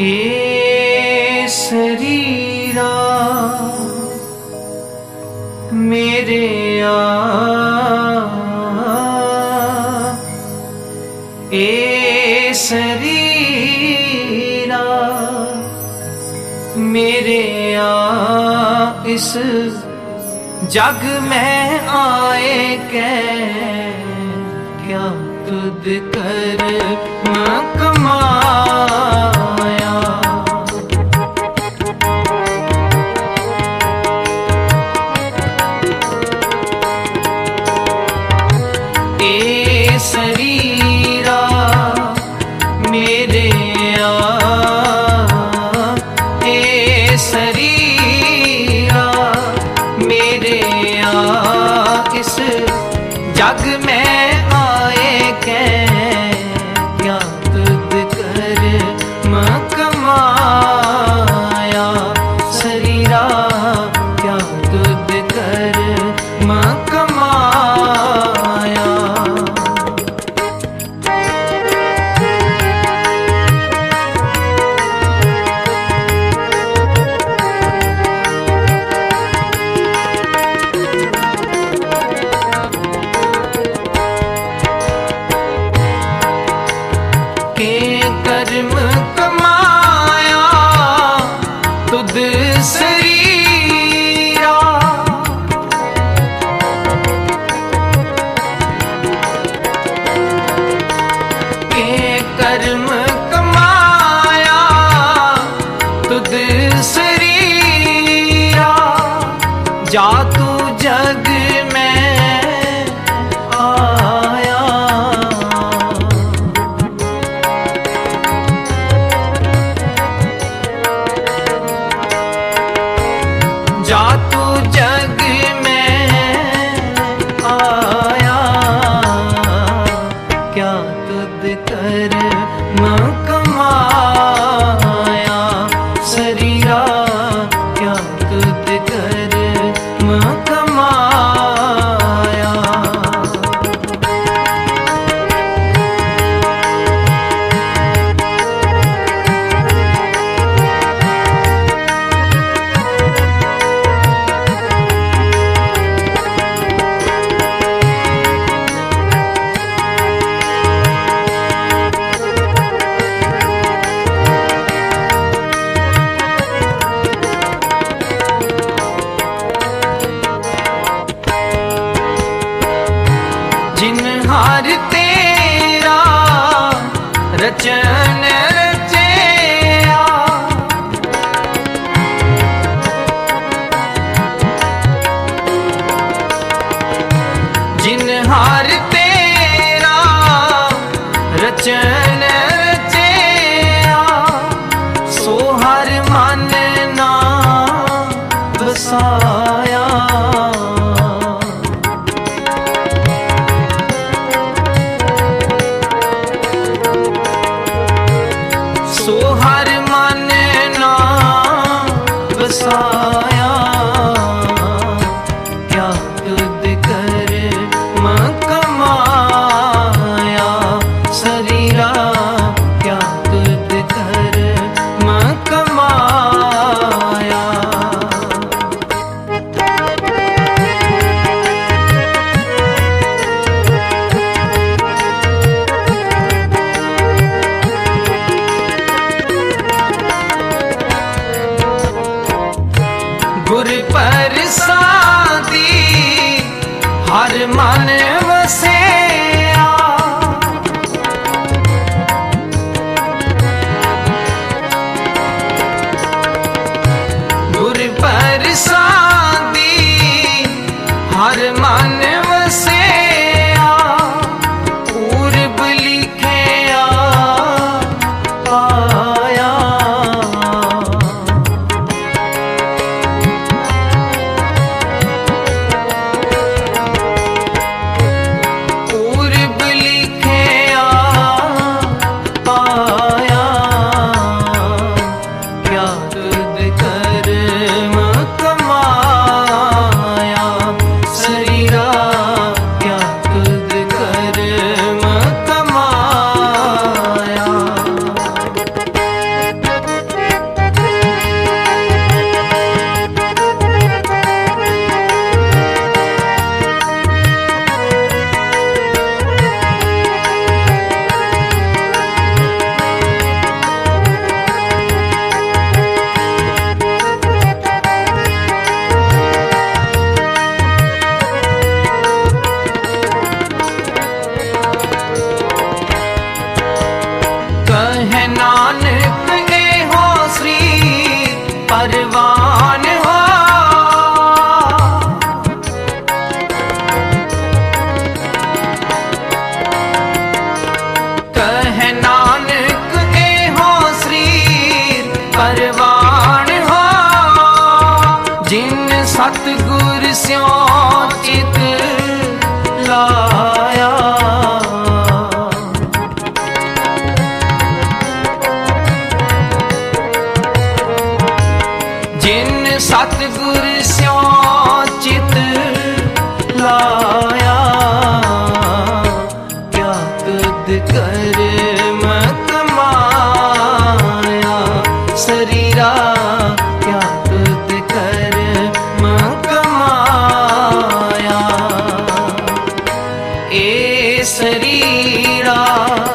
ਏ ਸਰੀਰਾ ਮੇਰੇ ਆ ਏ ਸਰੀਰਾ ਮੇਰੇ ਆ ਇਸ ਜਗ ਮੈਂ ਆਏ ਕੈ ਕਿਆ ਤੁਧ ਕਰ ਨਾ Eh. ਬਚਨ ਚਿਆ ਜਿਨ ਹਾਰ ਤੇਰਾ ਰਚਨ ਚਿਆ ਸੋ ਹਰ ਮਨ ਨਾ ਬਸਾ ਹਰ ਮਨ ਨਾ ਵਸਾਇਆ। ਸਤਿਗੁਰ ਸਿਉ ਚਿਤ ਲਾਇਆ। ਜਿਨ ਸਤਿਗੁਰ ਸਿਉ ਚਿਤ ਲਾਇਆ ਕਿਆ ਤੁਧ ਕਰ ਮਾਇਆ ਏ ਸਰੀਰਾ